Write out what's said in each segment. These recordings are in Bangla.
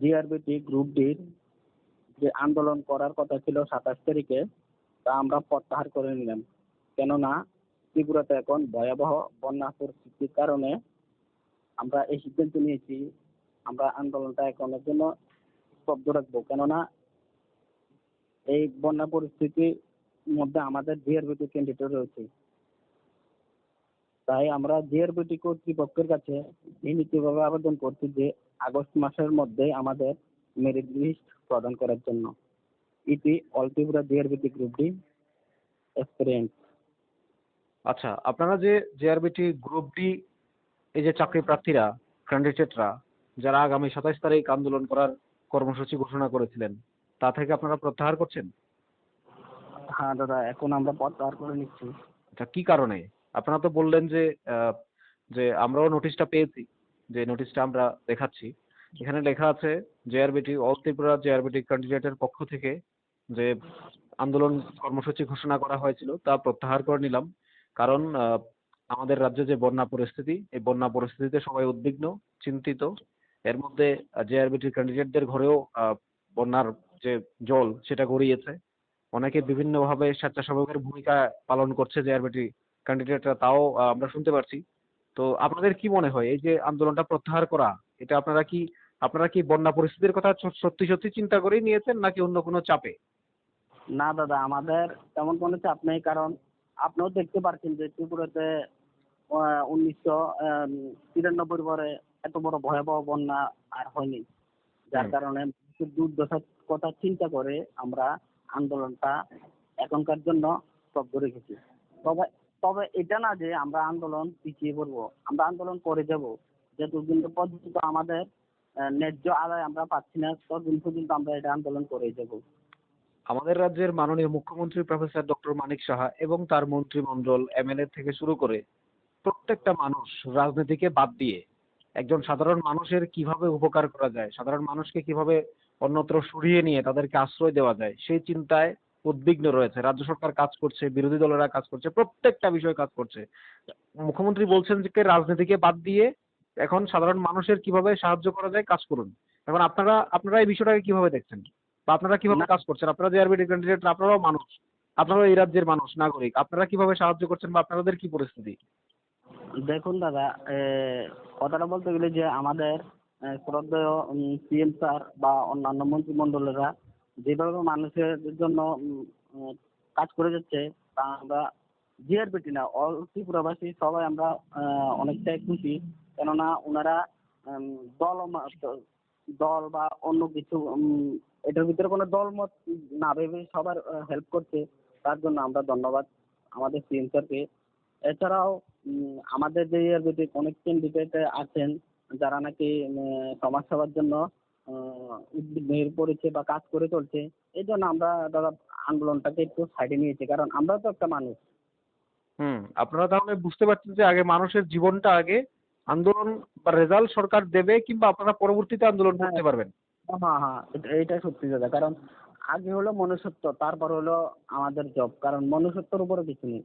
জিআরবিটি গ্রুপ ডির যে আন্দোলন করার কথা ছিল সাতাশ তারিখে, তা আমরা প্রত্যাহার করে নিলাম। কেননা ত্রিপুরাতে এখন ভয়াবহ বন্যা পরিস্থিতির কারণে আমরা এই সিদ্ধান্ত নিয়েছি, আমরা আন্দোলনটা এখনের জন্য স্তব্ধ রাখব। কেননা এই বন্যা পরিস্থিতির মধ্যে আমাদের জিআরবিটি ক্যান্ডিডেট রয়েছে। তাই আমরা জিআরবিটি কর্তৃপক্ষের কাছে বিনীতভাবে আবেদন করছি যে আগস্ট মাসের মধ্যে আমাদের মেরিট লিস্ট প্রদান করার জন্য। ইতি all Tripura GRBT group D experience আচ্ছা আপনারা যে জেআরবিটি গ্রুপ ডি এই যে চাকরি প্রার্থীরা ক্যান্ডিডেটরা যারা আগামী সাতাশ তারিখ আন্দোলন করার কর্মসূচি ঘোষণা করেছিলেন তা থেকে আপনারা প্রত্যাহার করছেন? হ্যাঁ দাদা এখন আমরা প্রত্যাহার করে নিচ্ছি। আচ্ছা কি কারণে? আপনারা তো বললেন যে যে আমরাও নোটিশটা পেয়েছি, যে নোটিশটা আমরা দেখাচ্ছি। এখানে লেখা আছে জেআরবিটি অল ত্রিপুরা জেআরবিটি ক্যান্ডিডেটের পক্ষ থেকে যে আন্দোলন কর্মসূচি ঘোষণা করা হয়েছিল, তা প্রত্যাহার করে নিলাম। কারণ আমাদের রাজ্যে যে বন্যা পরিস্থিতি, এই বন্যা পরিস্থিতিতে সবাই উদ্বিগ্ন, চিন্তিত। এর মধ্যে জেআরবিটির ক্যান্ডিডেটদের ঘরেও বন্যার যে জল, সেটা গড়িয়েছে। অনেকে বিভিন্নভাবে স্বেচ্ছাসেবকের ভূমিকা পালন করছে জেআরবিটি ক্যান্ডিডেটরা তাও আমরা শুনতে পারছি। তো আপনাদের কি মনে হয়? এই যে আন্দোলনটা প্রত্যাহার করা এটা আপনারা কি আপনারা কি বন্যা পরিস্থিতির কথা সত্যি সত্যি চিন্তা করেই নিয়েছেন নাকি অন্য কোনো চাপে? না দাদা আমাদের তেমন কোনো চাপ নেই কারণ আপনিও দেখতে পাচ্ছেন যে ত্রিপুরাতে উনিশশো তিরানব্বই পরে এত বড় ভয়াবহ বন্যা আর হয়নি। যার কারণে দুর্দশার কথা চিন্তা করে আমরা আন্দোলনটা এখনকার জন্য স্তব্ধ রেখেছি। তবে তবে এটা না যে আমরা আন্দোলন পিছিয়ে পড়ব, আমরা আন্দোলন করে যাব। যতদিন পর্যন্ত আমাদের ন্যায্য আদায় আমরা পাচ্ছি না, ততদিন পর্যন্ত আমরা এটা আন্দোলন করে যাব। আমাদের রাজ্যের মাননীয় মুখ্যমন্ত্রী প্রফেসর ডক্টর মানিক সাহা এবং তার মন্ত্রিমণ্ডল এমএলএ থেকে শুরু করে প্রত্যেকটা মানুষ রাজনীতিকে বাদ দিয়ে একজন সাধারণ মানুষের কীভাবে উপকার করা যায়, সাধারণ মানুষকে কীভাবে অন্যত্র সরিয়ে নিয়ে তাদেরকে আশ্রয় দেওয়া যায়, সেই চিন্তায় উদ্বিগ্ন রয়েছে। রাজ্য সরকার কাজ করছে বিরোধী দলেরা কাজ করছে প্রত্যেকটা বিষয় কাজ করছে। মুখ্যমন্ত্রী বলছেন যে রাজনীতিকে বাদ দিয়ে এখন সাধারণ মানুষের কীভাবে সাহায্য করা যায় কাজ করুন। এখন আপনারা আপনারা এই বিষয়টাকে কীভাবে দেখছেন? বা আপনারা কীভাবে কাজ করছেন? আপনারা যে আরবিটি ক্যান্ডিডেট আপনারাও মানুষ। আপনারাও এই রাজ্যের মানুষ নাগরিক। আপনারা কীভাবে সাহায্য করছেন বা আপনাদের কি পরিস্থিতি? দেখুন দাদা কথাটা বলতে গেলে যে আমাদের শ্রদ্ধেয় সিএম স্যার বা অন্যান্য মন্ত্রিমণ্ডলেরা যেভাবে মানুষের জন্য কাজ করে যাচ্ছে তা আমরা জিআরপিটি না অল ত্রিপুরাবাসী সবাই আমরা অনেকটাই খুশি। কেননা ওনারা দল দল বা অন্য কিছু এটার ভিতরে কোনো দল মত না ভেবে সবার হেল্প করছে তার জন্য আমরা ধন্যবাদ আমাদের সিএম স্যারকে এছাড়াও আমাদের যে অনেক ক্যান্ডিডেট আছেন যারা নাকি উম, সমাজ সেবার জন্য হয়ে পড়েছে বা কাজ করে চলছে এই জন্য আমরা দাদা আন্দোলনটাকে একটু সাইডে নিয়েছি কারণ আমরা তো একটা মানুষ। হুম আপনারা তাহলে বুঝতে পারছেন যে আগে মানুষের জীবনটা আগে আন্দোলন বা রেজাল্ট সরকার দেবে কিংবা আপনারা পরবর্তীতে আন্দোলন করতে হ্যাঁ। পারবেন? হ্যাঁ হ্যাঁ এটা- সত্যি দাদা কারণ আগে হলো মনুষ্যত্ব তারপর হলো আমাদের জব কারণ মনুষ্যত্বর উপরে কিছু নেই।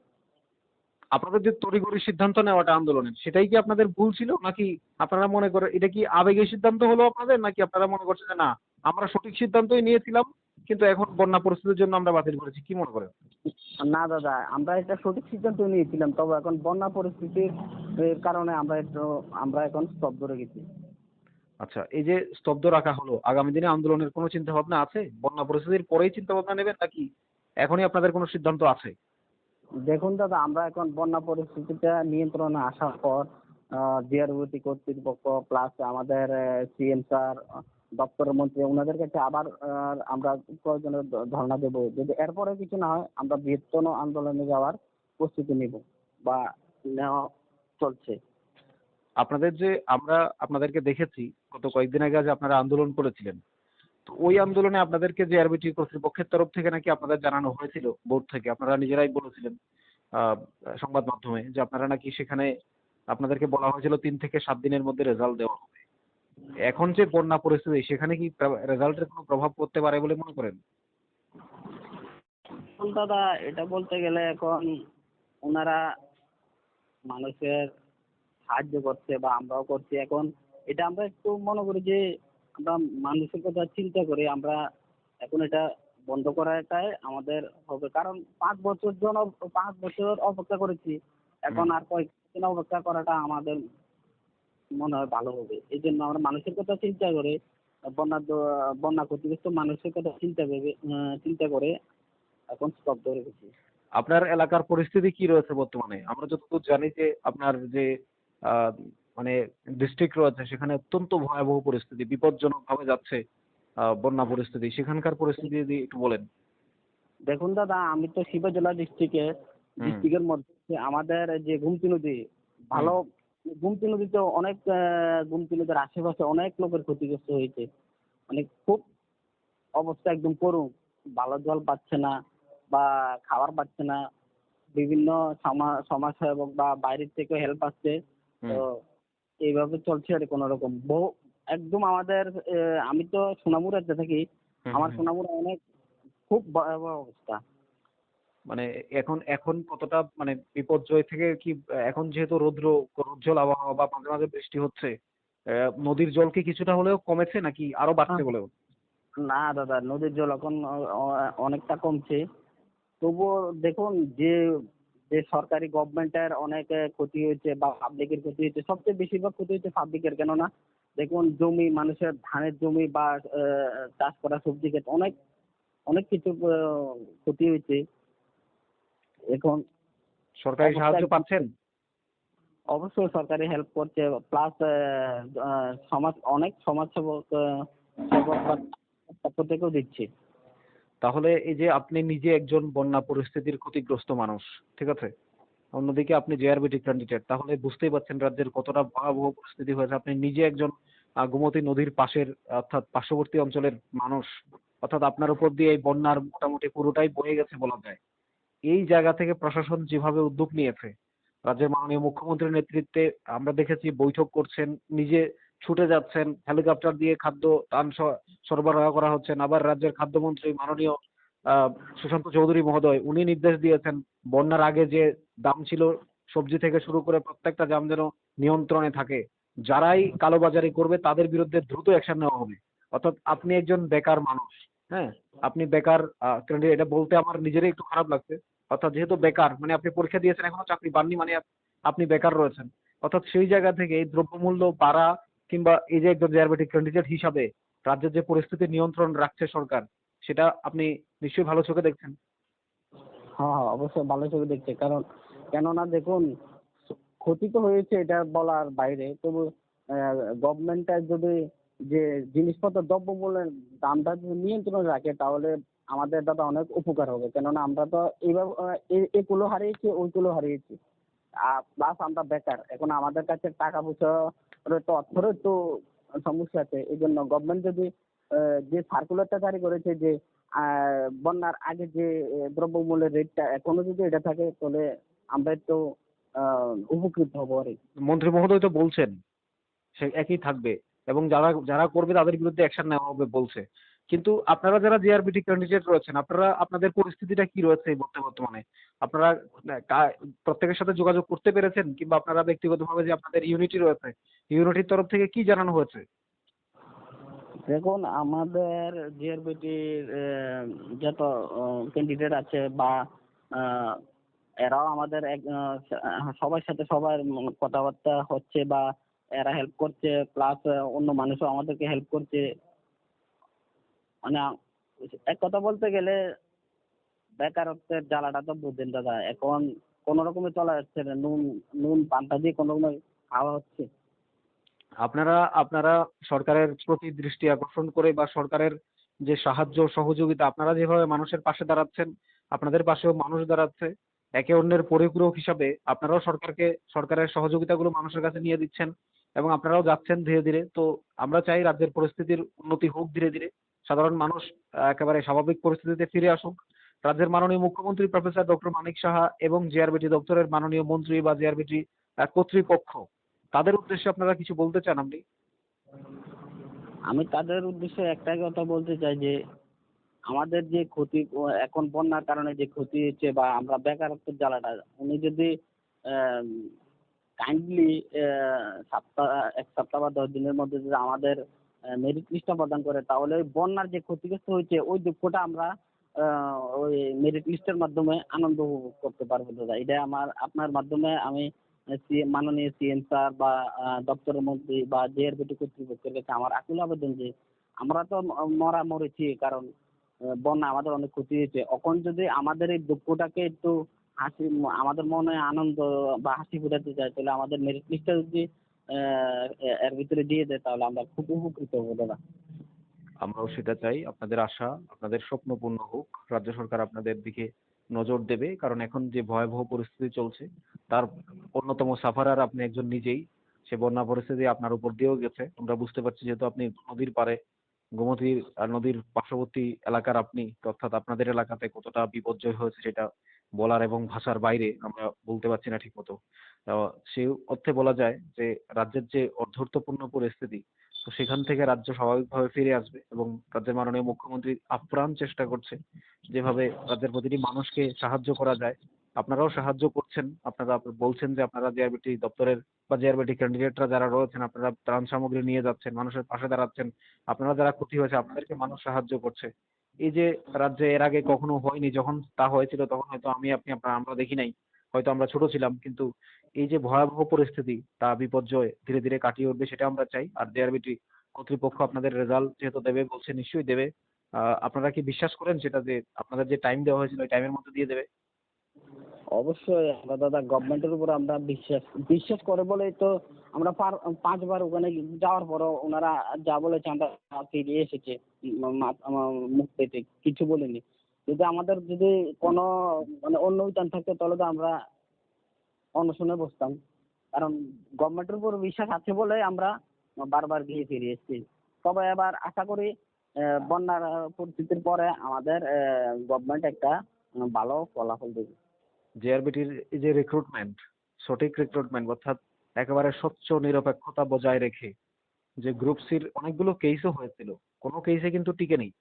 আপনাদের যে তড়িঘড়ি সিদ্ধান্ত নেওয়াটা আন্দোলনের সেটাই কি আপনাদের ভুল ছিল? নাকি আপনারা মনে করেন এটা কি আবেগের সিদ্ধান্ত হলো আপনাদের? নাকি আপনারা মনে করছেন যে না আমরা সঠিক সিদ্ধান্তই নিয়েছিলাম কিন্তু এখন বন্যা পরিস্থিতির জন্য আমরা বাতিল করেছি? কি মনে করেন? না দাদা আমরা এটা সঠিক সিদ্ধান্ত নিয়েছিলাম তবে এখন বন্যা পরিস্থিতির কারণে আমরা একটু আমরা এখন স্তব্ধ রেখেছি আচ্ছা এই যে স্তব্ধ রাখা হলো আগামী দিনে আন্দোলনের কোনো চিন্তা ভাবনা আছে? বন্যা পরিস্থিতির পরেই চিন্তা ভাবনা নেবেন নাকি এখনই আপনাদের কোনো সিদ্ধান্ত আছে? দেখুন দাদা, আমরা এখন বন্যা পরিস্থিতিটা নিয়ন্ত্রণে আসার পর জিআরবিটি কর্তৃপক্ষ প্লাস আমাদের সিএম স্যার দপ্তরের মন্ত্রী ওনাদের কাছে আবার আমরা প্রয়োজনে ধর্ণা দেবো। যদি এরপরে কিছু না হয়, আমরা বৃহত্তম আন্দোলনে যাওয়ার প্রস্তুতি নিব বা নেওয়া চলছে। আপনাদের যে আমরা আপনাদেরকে দেখেছি, গত কয়েকদিন আগে যে আপনারা আন্দোলন করেছিলেন ওই আন্দোলনে আপনাদেরকে যে আরবিটি কর্তৃপক্ষের তরফ থেকে নাকি আপনাদের জানানো হয়েছিল, বোর্ড থেকে, আপনারা নিজেরাই বলেছিলেন। সংবাদ মাধ্যমে যে আপনারা নাকি সেখানে আপনাদেরকে বলা হয়েছিল তিন থেকে সাত দিনের মধ্যে রেজাল্ট দেওয়া হবে। এখন যে বন্যা পরিস্থিতি, সেখানে কি রেজাল্টের কোনো প্রভাব পড়তে পারে বলে মনে করেন? দাদা, এটা বলতে গেলে এখন ওনারা মানুষের সাহায্য করছে বা আমরাও করছি। এখন এটা আমরা একটু মনে করি যে আমরা মানুষের কথা চিন্তা করে। আমরা এখন এটা বন্ধ করাটাই আমাদের হবে। কারণ পাঁচ বছর জন পাঁচ বছর অপেক্ষা করেছি। এখন আর কয়েকদিন অপেক্ষা করাটা আমাদের মনে হয় ভালো হবে। এই জন্য আমরা মানুষের কথা চিন্তা করে, বন্যা বন্যা ক্ষতিগ্রস্ত মানুষের কথা চিন্তা ভেবে চিন্তা করে এখন স্তব্ধ রেখেছি আপনার এলাকার পরিস্থিতি কি রয়েছে বর্তমানে? আমরা যতদূর জানি যে আপনার যে মানে ডিস্ট্রিক্ট রয়েছে, সেখানে অত্যন্ত ভয়াবহ পরিস্থিতি বিপজ্জনক ভাবে যাচ্ছে। বন্যা পরিস্থিতি সেখানকার পরিস্থিতি যদি একটু বলেন। দেখুন দাদা আমি তো শিবজলা ডিস্ট্রিক্টে ডিস্ট্রিক্টের মধ্যে আমাদের যে গুমতি নদী ভালো গুমতি নদীতে অনেক গুমতি নদীর আশেপাশে অনেক লোকের ক্ষতিগ্রস্ত হয়েছে। মানে খুব অবস্থা একদম করুন ভালো জল পাচ্ছে না বা খাবার পাচ্ছে না। বিভিন্ন সমাজ সেবক বা বাইরের থেকে হেল্প আসছে। তো এইভাবে চলছে আর কোনো রকম বহু একদম আমাদের আমি তো সোনামুড়াতে থাকি আমার হুম। সোনামুড়া অনেক খুব ভয়াবহ অবস্থা মানে এখন এখন কতটা মানে বিপর্যয় থেকে কি এখন যেহেতু রৌদ্র রোজ্জ্বল আবহাওয়া বা মাঝে মাঝে বৃষ্টি হচ্ছে নদীর জল কি কিছুটা হলেও কমেছে নাকি আরও বাড়ছে। বলেও না দাদা নদীর জল এখন অনেকটা কমছে তবুও দেখুন যে যে সরকারি গভর্নমেন্টের অনেক ক্ষতি হয়েছে বা পাবলিকের ক্ষতি হয়েছে সবচেয়ে বেশিরভাগ ক্ষতি হচ্ছে পাবলিকের কেননা দেখুন জমি মানুষের ধানের জমি বা চাষ করা সবজি ক্ষেত অনেক অনেক কিছু ক্ষতি হয়েছে। এখন সরকারি সাহায্য পাচ্ছেন? অবশ্যই সরকারি হেল্প করছে। প্লাস সমাজ অনেক সমাজসেবক সেবক পক্ষ থেকেও দিচ্ছে। তাহলে এই যে আপনি নিজে একজন বন্যা পরিস্থিতির ক্ষতিগ্রস্ত মানুষ ঠিক আছে? অন্যদিকে আপনি জেআরবিটি ক্যান্ডিডেট তাহলে বুঝতেই পারছেন রাজ্যের কতটা ভয়াবহ পরিস্থিতি হয়েছে। আপনি নিজে একজন গোমতী নদীর পাশের, অর্থাৎ পার্শ্ববর্তী অঞ্চলের মানুষ, অর্থাৎ আপনার উপর দিয়ে এই বন্যার মোটামুটি পুরোটাই বয়ে গেছে বলা যায়। এই জায়গা থেকে প্রশাসন যেভাবে উদ্যোগ নিয়েছে, রাজ্যের মাননীয় মুখ্যমন্ত্রীর নেতৃত্বে আমরা দেখেছি বৈঠক করছেন, নিজে ছুটে যাচ্ছেন, হেলিকপ্টার দিয়ে খাদ্য ত্রাণ সরবরাহ করা হচ্ছেন আবার রাজ্যের খাদ্যমন্ত্রী মাননীয় সুশান্ত চৌধুরী মহোদয়, উনি নির্দেশ দিয়েছেন, বন্যার আগে যে দাম ছিল সবজি থেকে শুরু করে প্রত্যেকটা দাম যেন নিয়ন্ত্রণে থাকে। যারাই কালোবাজারি করবে, তাদের বিরুদ্ধে দ্রুত অ্যাকশন নেওয়া হবে। অর্থাৎ আপনি একজন বেকার মানুষ হ্যাঁ? আপনি বেকার এটা বলতে আমার নিজেরই একটু খারাপ লাগছে। অর্থাৎ যেহেতু বেকার মানে আপনি পরীক্ষা দিয়েছেন, এখনও চাকরি পাননি মানে আপনি বেকার রয়েছেন। অর্থাৎ সেই জায়গা থেকে এই দ্রব্যমূল্য বাড়া কিংবা এই যে একজন ডায়াবেটিক ক্যান্ডিডেট হিসাবে রাজ্যের যে পরিস্থিতি নিয়ন্ত্রণ রাখছে সরকার, সেটা আপনি নিশ্চয়ই ভালো চোখে দেখছেন। হ্যাঁ হ্যাঁ অবশ্যই ভালো ছবি দেখছে। কারণ, কেননা দেখুন, ক্ষতি তো হয়েছে এটা বলার বাইরে। তবু গভর্নমেন্টের যদি যে জিনিসপত্র, দ্রব্যমূল্যের দামটা যদি নিয়ন্ত্রণে রাখে, তাহলে আমাদের দাদা অনেক উপকার হবে। কেননা আমরা তো এইভাবে এগুলো হারিয়েছি ওইগুলো হারিয়েছি। আর প্লাস আমরা বেকার। এখন আমাদের কাছে টাকা পয়সা তো অর্থেরও একটু সমস্যা আছে। এই জন্য গভর্নমেন্ট যদি যে সার্কুলারটা জারি করেছে যে বন্যার আগে যে দ্রব্যমূল্যের রেটটা এখনও যদি এটা থাকে, তাহলে আমরা একটু উপকৃত হব আর। মন্ত্রী মহোদয় তো বলছেন, সে একই থাকবে এবং যারা যারা করবে তাদের বিরুদ্ধে অ্যাকশন নেওয়া হবে বলছে। কিন্তু আপনারা যারা জিআরবিটি ক্যান্ডিডেট রয়েছেন, আপনারা, আপনাদের পরিস্থিতিটা কি রয়েছে এই মুহূর্তে বর্তমানে? আপনারা প্রত্যেকের সাথে যোগাযোগ করতে পেরেছেন কিংবা আপনারা ব্যক্তিগতভাবে যে আপনাদের ইউনিটি রয়েছে ইউনিটির তরফ থেকে কি জানানো হয়েছে? দেখুন, আমাদের জিআরবিটির যত ক্যান্ডিডেট আছে বা এরাও আমাদের এক সবার সাথে সবার কথাবার্তা হচ্ছে বা এরা হেল্প করছে প্লাস অন্য মানুষও আমাদেরকে হেল্প করছে। মানে এক কথা বলতে গেলে, বেকারত্বের জ্বালাটা তো বুঝছেন দাদা, এখন কোনো রকমে চলা যাচ্ছে না, নুন নুন পান্তা দিয়ে কোনো রকমে খাওয়া হচ্ছে। আপনারা আপনারা সরকারের প্রতি দৃষ্টি আকর্ষণ করে বা সরকারের যে সাহায্য সহযোগিতা, আপনারা যেভাবে মানুষের পাশে দাঁড়াচ্ছেন, আপনাদের পাশেও মানুষ দাঁড়াচ্ছে, একে অন্যের পরিপূরক হিসাবে আপনারাও সরকারকে, সরকারের সহযোগিতাগুলো মানুষের কাছে নিয়ে দিচ্ছেন এবং আপনারাও যাচ্ছেন ধীরে ধীরে। তো আমরা চাই রাজ্যের পরিস্থিতির উন্নতি হোক ধীরে ধীরে। সাধারণ মানুষ একেবারে স্বাভাবিক পরিস্থিতিতে ফিরে আসুক। রাজ্যের মাননীয় মুখ্যমন্ত্রী প্রফেসর ডক্টর মানিক সাহা এবং জিআরবিটি দপ্তরের মাননীয় মন্ত্রী বা জিআরবিটি কর্তৃপক্ষ তাদের উদ্দেশ্যে আপনারা কিছু বলতে চান আপনি? আমি তাদের উদ্দেশ্যে একটাই কথা বলতে চাই যে, আমাদের যে ক্ষতি এখন বন্যার কারণে যে ক্ষতি হচ্ছে বা আমরা বেকারত্বের জ্বালাটা, উনি যদি কাইন্ডলি সপ্তাহ, এক সপ্তাহ বা দশ দিনের মধ্যে যদি আমাদের মেরিট লিস্টটা প্রদান করে, তাহলে বন্যার যে ক্ষতিগ্রস্ত হয়েছে, ওই দুঃখটা আমরা ওই মেরিট লিস্টের মাধ্যমে আনন্দ উপভোগ করতে পারব দাদা। এটা আমার, আপনার মাধ্যমে আমি মাননীয় সিএম স্যার বা দপ্তরের মন্ত্রী বা জেআরবিটি কর্তৃপক্ষের কাছে আমার আকুল আবেদন যে আমরা তো মরা মরেছি, কারণ বন্যা আমাদের অনেক ক্ষতি হয়েছে। এখন যদি আমাদের এই দুঃখটাকে একটু হাসি আমাদের মনে আনন্দ বা হাসি ফোটাতে চাই তাহলে আমাদের মেরিট লিস্টটা যদি এর ভিতরে দিয়ে দেয়, তাহলে আমরা খুব উপকৃত হব, দাদা। আমরাও সেটা চাই, আপনাদের আশা, আপনাদের স্বপ্ন পূর্ণ হোক, রাজ্য সরকার আপনাদের দিকে নজর দেবে, কারণ এখন যে ভয়াবহ পরিস্থিতি চলছে, তার অন্যতম সাফারার আপনি একজন নিজেই। সে বন্যা পরিস্থিতি আপনার উপর দিয়েও গেছে। আমরা বুঝতে পারছি যেহেতু আপনি নদীর পাড়ে, গোমতীর নদীর পার্শ্ববর্তী এলাকার আপনি, অর্থাৎ আপনাদের এলাকাতে কতটা বিপর্যয় হয়েছে সেটা বলার এবং ভাষার বাইরে আমরা বলতে পারছি না ঠিক মতো সেই অর্থে বলা যায় যে, রাজ্যের যে অর্ধর্থপূর্ণ পরিস্থিতি তো সেখান থেকে রাজ্য স্বাভাবিকভাবে ফিরে আসবে এবং রাজ্যের মাননীয় মুখ্যমন্ত্রী আপ্রাণ চেষ্টা করছে যেভাবে রাজ্যের প্রতিটি মানুষকে সাহায্য করা যায়। আপনারাও সাহায্য করছেন। আপনারা বলছেন যে আপনারা জেআরবিটি দপ্তরের বা জেআরবিটি ক্যান্ডিডেটরা যারা রয়েছেন, আপনারা ত্রাণ সামগ্রী নিয়ে যাচ্ছেন, মানুষের পাশে দাঁড়াচ্ছেন, আপনারা যারা ক্ষতি হয়েছে, আপনাদেরকে মানুষ সাহায্য করছে। এই যে রাজ্যে এর আগে কখনো হয়নি, যখন তা হয়েছিল, তখন হয়তো আমি, আপনি, আপনারা, আমরা দেখি নাই। হয়তো আমরা ছোট ছিলাম, কিন্তু এই যে ভয়াবহ পরিস্থিতি, তা বিপর্যয় ধীরে ধীরে কাটিয়ে উঠবে, সেটা আমরা চাই। আর জেআরবিটি কর্তৃপক্ষ আপনাদের রেজাল্ট যেহেতু দেবে, বলছে নিশ্চয়ই দেবে। আপনারা কি বিশ্বাস করেন সেটা যে আপনাদের যে টাইম দেওয়া হয়েছিল, ওই টাইমের মধ্যে দিয়ে দেবে? অবশ্যই, আমরা দাদা গভর্নমেন্টের উপর আমরা বিশ্বাস বিশ্বাস করে বলেই তো আমরা পাঁচবার ওখানে যাওয়ার পরও ওনারা যা বলেছে, আমরা ফিরে এসেছে মুখ পেতে, কিছু বলিনি। যদি আমাদের যদি কোনো মানে অন্য উদ্যান থাকতো তাহলে তো আমরা অনশনে বসতাম। কারণ গভর্নমেন্টের উপর বিশ্বাস আছে বলে আমরা বারবার গিয়ে ফিরে এসেছি। তবে এবার আশা করি বন্যার পরিস্থিতির পরে আমাদের গভর্নমেন্ট একটা ভালো ফলাফল দেবে। জেআরবিটির যে রিক্রুটমেন্ট সঠিক রিক্রুটমেন্ট অর্থাৎ একেবারে স্বচ্ছ, নিরপেক্ষতা বজায় রেখে যে গ্রুপ সির অনেকগুলো কেসও হয়েছিল, কোনো কেসে কিন্তু টিকে নেই।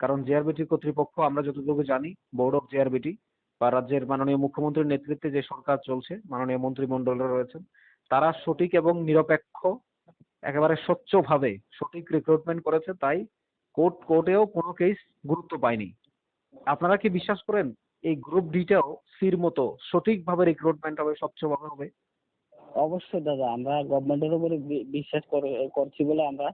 কারণ জেআরবিটি কর্তৃপক্ষ, আমরা যতটুকু জানি, বোর্ড অফ জেআরবিটি বা রাজ্যের মাননীয় মুখ্যমন্ত্রীর নেতৃত্বে যে সরকার চলছে, মাননীয় মন্ত্রিমণ্ডলরা রয়েছেন, তারা সঠিক এবং নিরপেক্ষ, একেবারে স্বচ্ছভাবে সঠিক রিক্রুটমেন্ট করেছে, তাই কোর্ট, কোর্টেও কোনো কেস গুরুত্ব পায়নি। আপনারা কি বিশ্বাস করেন, এই গ্রুপ ডিটাও সির মতো সঠিকভাবে রিক্রুটমেন্ট হবে, স্বচ্ছভাবে হবে? অবশ্যই দাদা, আমরা গভর্নমেন্টের উপরে বিশ্বাস করে, করছি বলে আমরা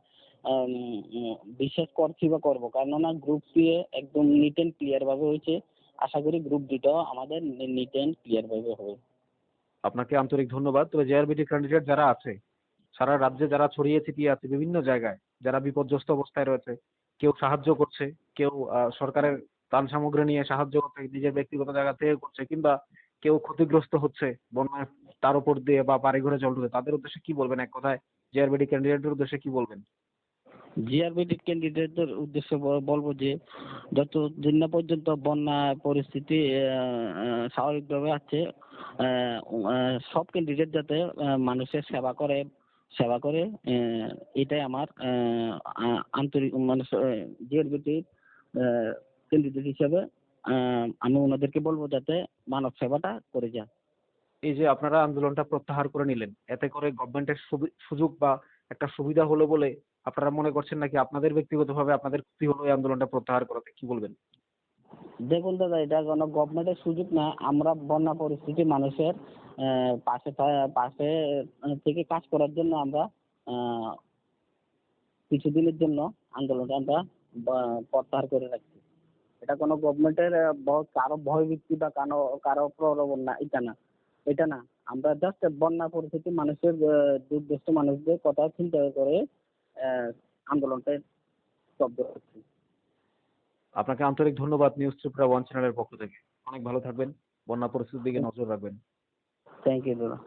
বিশ্বাস করছি বা করব। কেননা গ্রুপ সি এ একদম নিট অ্যান্ড ক্লিয়ার ভাবে হয়েছে। আশা করি গ্রুপ ডিটাও আমাদের নিট অ্যান্ড ক্লিয়ার ভাবে হবে। আপনাকে আন্তরিক ধন্যবাদ। তবে জেআরবিটি ক্যান্ডিডেট যারা আছে, সারা রাজ্যে যারা ছড়িয়ে ছিটিয়ে আছে, বিভিন্ন জায়গায়, যারা বিপর্যস্ত অবস্থায় রয়েছে, কেউ সাহায্য করছে, কেউ সরকারের ত্রাণ সামগ্রী নিয়ে সাহায্য করছে, নিজের ব্যক্তিগত জায়গা থেকে করছে, কিংবা কেউ ক্ষতিগ্রস্ত হচ্ছে বন্যার তার উপর দিয়ে বা বাড়ি ঘরে জল ঢুকে, তাদের উদ্দেশ্যে কি বলবেন? এক কথায় জেআরবিটি ক্যান্ডিডেটের উদ্দেশ্যে কি বলবেন? জিআরবিটি ক্যান্ডিডেটদের উদ্দেশ্যে বলব যে যতদিন না পর্যন্ত বন্যা পরিস্থিতি স্বাভাবিকভাবে আছে সব ক্যান্ডিডেট যাতে মানুষের সেবা করে সেবা করে এটাই আমার আন্তরিক মানে জিআরবিটির ক্যান্ডিডেট হিসেবে আমি ওনাদেরকে বলব যাতে মানব সেবাটা করে যায় এই যে আপনারা আন্দোলনটা প্রত্যাহার করে নিলেন এতে করে গভর্নমেন্টের সুযোগ বা একটা সুবিধা হলো বলে আপনারা মনে করছেন নাকি আপনাদের ব্যক্তিগতভাবে আপনাদের ক্ষতি হলো এই আন্দোলনটা প্রত্যাহার করাতে? কি বলবেন? দেখুন দাদা এটা কোনো গভর্নমেন্টের সুযোগ না আমরা বন্যা পরিস্থিতি মানুষের আহ, পাশে পাশে থেকে কাজ করার জন্য আমরা আহ, কিছুদিনের জন্য আন্দোলনটা আমরা প্রত্যাহার করে রাখছি এটা কোনো গভর্নমেন্টের কারও ভয়ভীতি বা কারও কারও প্রলোভন না এটা না। এটা না। আমরা জাস্ট বন্যা পরিস্থিতি মানুষের দুর্দৃষ্ট মানুষদের কথা চিন্তা করে আহ, আন্দোলনটা স্তব্ধ করছি। আপনাকে আন্তরিক ধন্যবাদ নিউজ ত্রিপুরা ওয়ান চ্যানেলের পক্ষ থেকে। অনেক ভালো থাকবেন। বন্যা পরিস্থিতির দিকে নজর রাখবেন। থ্যাংক ইউ দাদা